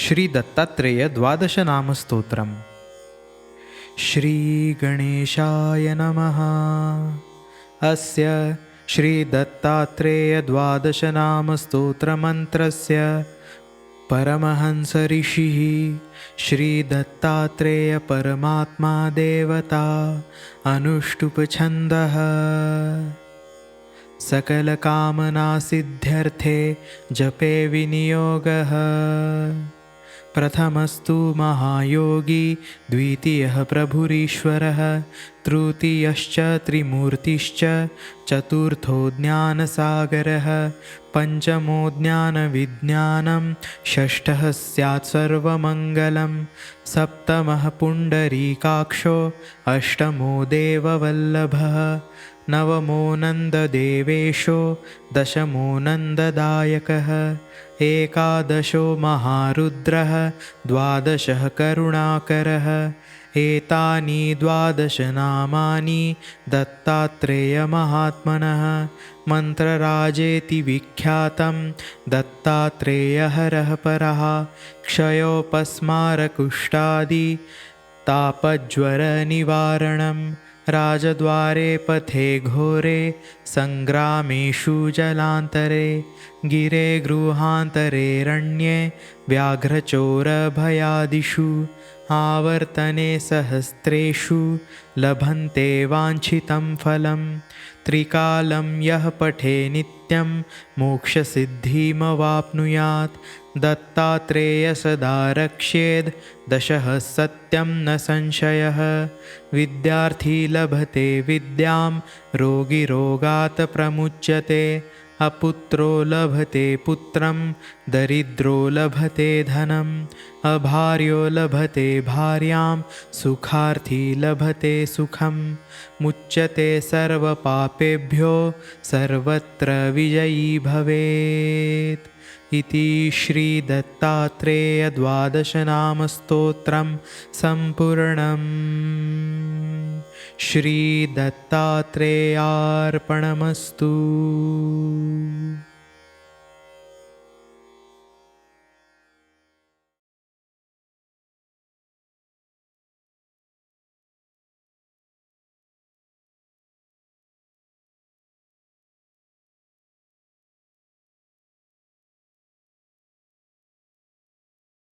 श्रीदत्तात्रेयद्वादशनामस्तोत्रम् श्रीगणेशाय नमः। अस्य श्रीदत्तात्रेयद्वादशनामस्तोत्रमन्त्रस्य परमहंसऋषिः श्रीदत्तात्रेयपरमात्मा देवता अनुष्टुप्छन्दः। सकलकामनासिद्ध्यर्थे जपे विनियोगः प्रथमस्तु महायोगी द्वितीयः प्रभुरीश्वरः तृतीयश्च त्रिमूर्तिश्च चतुर्थो ज्ञानसागरः पञ्चमो ज्ञानविज्ञानं षष्ठः स्यात् सर्वमङ्गलं सप्तमः पुण्डरीकाक्षो अष्टमो देववल्लभः नवमो नन्ददेवेशो दशमो नन्ददायकः एकादशो महारुद्रः द्वादशः करुणाकरः एतानि द्वादशनामानि दत्तात्रेयमहात्मनः मन्त्रराजेति विख्यातं दत्तात्रेयहरः परः क्षयोपस्मारकुष्ठादि तापज्वरनिवारणम् राजद्वारे पथे घोरे सङ्ग्रामेषु जलान्तरे। गिरे गृहान्तरेरण्ये व्याघ्रचोरभयादिषु आवर्तने सहस्रेषु लभन्ते वाञ्छितं फलं त्रिकालं यः पठे नित्यं मोक्षसिद्धिमवाप्नुयात्। दत्तात्रेयसदा रक्ष्येद् दशः सत्यं न संशयः। विद्यार्थी लभते विद्यां रोगिरोगात् प्रमुच्यते अपुत्रो लभते पुत्रं दरिद्रो लभते धनम् अभार्यो लभते भार्यां सुखार्थी लभते सुखं। मुच्यते सर्वपापेभ्यो सर्वत्र विजयी भवेत्। इति श्रीदत्तात्रेयद्वादशनामस्तोत्रं सम्पूर्णम्। श्रीदत्तात्रेयार्पणमस्तु